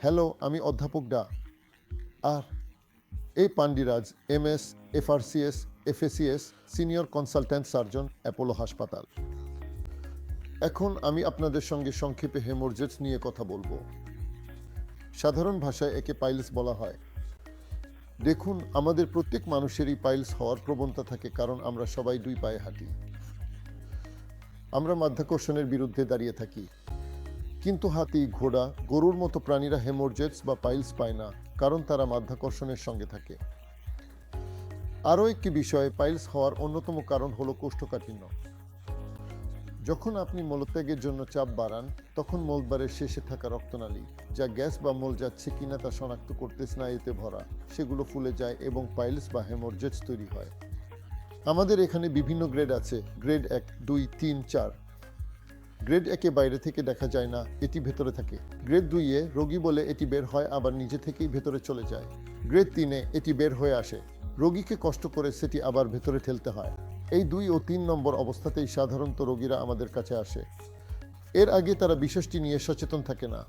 Hello, আমি অধ্যাপক ডা। আর এই Pandiraj, M S FRCS FACS senior consultant surgeon, Apollo হাসপাতাল। এখন আমি আপনাদের সঙ্গে সংক্ষেপে হেমোরজেটস নিয়ে কথা বলব। সাধারণ ভাষায় একে পাইলস বলা হয়। দেখুন, আমাদের প্রত্যেক মানুষেরই পাইলস হওয়ার প্রবণতা থাকে, কারণ আমরা সবাই দুই পায়ে হাঁটি। আমরা মাধ্যাকর্ষণের বিরুদ্ধে দাঁড়িয়ে থাকি। কিন্তু হাতি, ঘোড়া, গরুর মতো প্রাণীরা হেমোরজেটস বা পাইলস পায় না, কারণ তারা মাধ্যাকর্ষণের সঙ্গে থাকে। আরও একটি বিষয় পাইলস হওয়ার অন্যতম কারণ হলো কোষ্ঠকাঠিন্য। যখন আপনি মলত্যাগের জন্য চাপ বাড়ান, তখন মলদ্বারের শেষে থাকা রক্তনালী, যা গ্যাস বা মল যাচ্ছে কিনা তা শনাক্ত করতে স্নায়ুতে ভরা, সেগুলো ফুলে যায় এবং পাইলস বা হেমোরজেটস তৈরি হয়। আমাদের এখানে বিভিন্ন গ্রেড আছে, গ্রেড এক, দুই, তিন, চার। গ্রেড একে বাইরে থেকে দেখা যায় না, এটি ভেতরে থাকে। গ্রেড দুইয়ে রোগী বলে এটি বের হয়, আবার নিজে থেকেই ভেতরে চলে যায়। গ্রেড তিনে এটি বের হয়ে আসে। রোগীকে কষ্ট করে সেটি আবার ভেতরে ঠেলতে হয়। এই দুই ও তিন নম্বর অবস্থাতেই সাধারণত রোগীরা আমাদের কাছে আসে। এর আগে তারা বিশেষটি নিয়ে সচেতন থাকে না।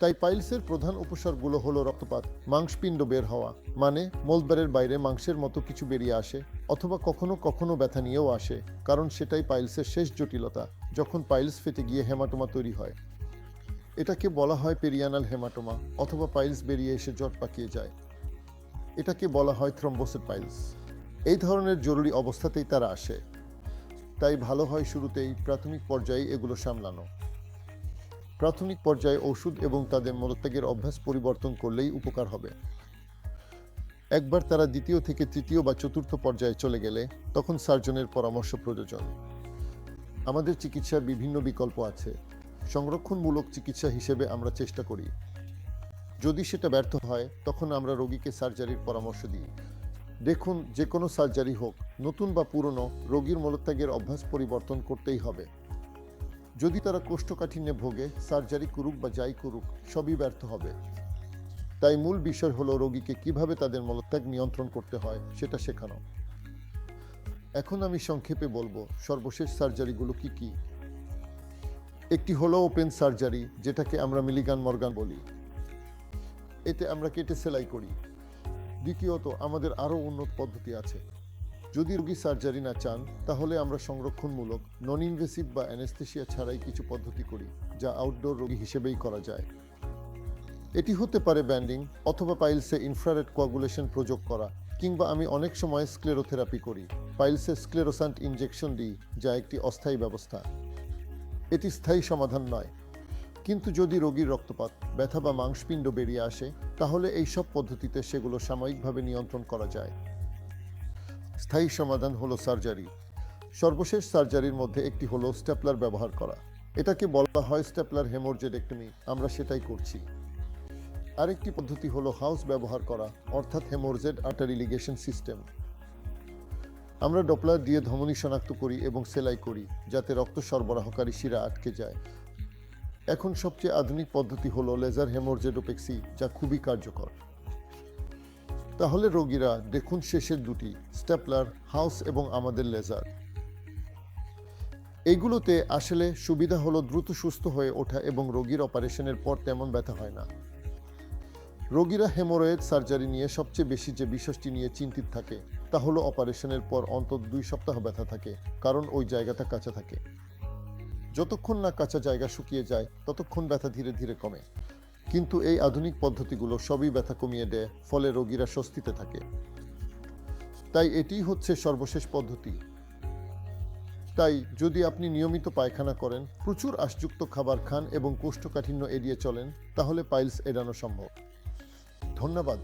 তাই পাইলসের প্রধান উপসর্গগুলো হলো রক্তপাত, মাংসপিণ্ড বের হওয়া মানে মলদ্বারের বাইরে মাংসের মতো কিছু বেরিয়ে আসে অথবা কখনো কখনো ব্যথা নিয়েও আসে, কারণ সেটাই পাইলসের শেষ জটিলতা, যখন পাইলস ফেটে গিয়ে হেমাটোমা তৈরি হয়। এটাকে বলা হয় পেরিয়ানাল হেমাটোমা অথবা পাইলস বেরিয়ে এসে জট পাকিয়ে যায়। এটাকে বলা হয় থ্রম্বোসিস পাইলস। এই ধরনের জরুরি অবস্থাতেই তারা আসে। তাই ভালো হয় শুরুতেই প্রাথমিক পর্যায়ে এগুলো সামলানো। প্রাথমিক পর্যায়ে ওষুধ এবং তাদের মলত্যাগের অভ্যাস পরিবর্তন করলেই উপকার হবে। একবার তারা দ্বিতীয় থেকে তৃতীয় বা চতুর্থ পর্যায়ে চলে গেলে তখন সার্জনের পরামর্শ প্রয়োজন। আমাদের চিকিৎসার বিভিন্ন বিকল্প আছে। সংরক্ষণমূলক চিকিৎসা হিসেবে আমরা চেষ্টা করি। যদি সেটা ব্যর্থ হয়, তখন আমরা রোগীকে সার্জারির পরামর্শ দিই। দেখুন যে কোনো সার্জারি হোক, নতুন বা পুরনো, রোগীর মলত্যাগের অভ্যাস পরিবর্তন করতেই হবে। যদি তারা কোষ্ঠকাঠিন্যে ভোগে, সার্জারি করুক বা যাই করুক, সবই ব্যর্থ হবে। তাই মূল বিষয় হলো রোগীকে কীভাবে তাদের মলত্যাগ নিয়ন্ত্রণ করতে হয়, সেটা শেখানো। এখন আমি সংক্ষেপে বলব, সর্বশেষ সার্জারিগুলো কি কি? একটি হলো ওপেন সার্জারি, যেটাকে আমরা মিলিগান মর্গান বলি। এতে আমরা কেটে সেলাই করি। দ্বিতীয়ত, আমাদের আরও উন্নত পদ্ধতি আছে। যদি রোগী সার্জারি না চান, তাহলে আমরা সংরক্ষণমূলক নন ইনভেসিভ বা অ্যানেস্থেশিয়া ছাড়াই কিছু পদ্ধতি করি, যা আউটডোর রোগী হিসেবেই করা যায়। এটি হতে পারে ব্যান্ডিং অথবা পাইলসে ইনফ্রারেড কোয়াগুলেশন প্রযোগ করা, কিংবা আমি অনেক সময় স্ক্লেরোথেরাপি করি পাইলসে স্ক্লেরোসান্ট ইনজেকশন দিই, যা একটি অস্থায়ী ব্যবস্থা। এটি স্থায়ী সমাধান নয়। কিন্তু যদি রোগীর রক্তপাত, ব্যথা বা মাংসপিণ্ড বেরিয়ে আসে, তাহলে এই সব পদ্ধতিতে সেগুলো সাময়িকভাবে নিয়ন্ত্রণ করা যায়। স্থায়ী সমাধান হলো সার্জারি। সর্বশেষ সার্জারির মধ্যে একটি হলো স্টেপলার ব্যবহার করা। এটাকে বলা হয় স্টেপলার হেমোরজেডেক্টমি। আমরা সেটাই করছি। আরেকটি পদ্ধতি হলো হাউস ব্যবহার করা, অর্থাৎ হেমোরজেড আর্টারি লিগেশন সিস্টেম। আমরা ডপলার দিয়ে ধমনী শনাক্ত করি এবং সেলাই করি, যাতে রক্ত সরবরাহকারী শিরা আটকে যায়। এখন সবচেয়ে আধুনিক পদ্ধতি হলো লেজার হেমোরজেডোপেক্সি, যা খুবই কার্যকর। তাহলে রোগীরা দেখুন শেষের দুটি স্টেপলার হাউস এবং আমাদের লেজার। এইগুলোতে আসলে সুবিধা হলো দ্রুত সুস্থ হয়ে ওঠা এবং রোগীর অপারেশনের পর তেমন ব্যথা হয় না। রোগীরা হেমোরয়েড সার্জারি নিয়ে সবচেয়ে বেশি যে বিষয়টি নিয়ে চিন্তিত থাকে, তা হলো অপারেশনের পর অন্তত দুই সপ্তাহ ব্যথা থাকে, কারণ ওই জায়গাটা কাঁচা থাকে। যতক্ষণ না কাঁচা জায়গা শুকিয়ে যায়, ততক্ষণ ব্যথা ধীরে ধীরে কমে। কিন্তু এই আধুনিক পদ্ধতিগুলো সবই ব্যথা কমিয়ে দেয়, ফলে রোগীরা স্বস্তিতে থাকে। তাই এটি হচ্ছে সর্বশেষ পদ্ধতি। তাই যদি আপনি নিয়মিত পায়খানা করেন, প্রচুর আশযুক্ত খাবার খান এবং কোষ্ঠকাঠিন্য এড়িয়ে চলেন, তাহলে পাইলস এড়ানো সম্ভব। ধন্যবাদ।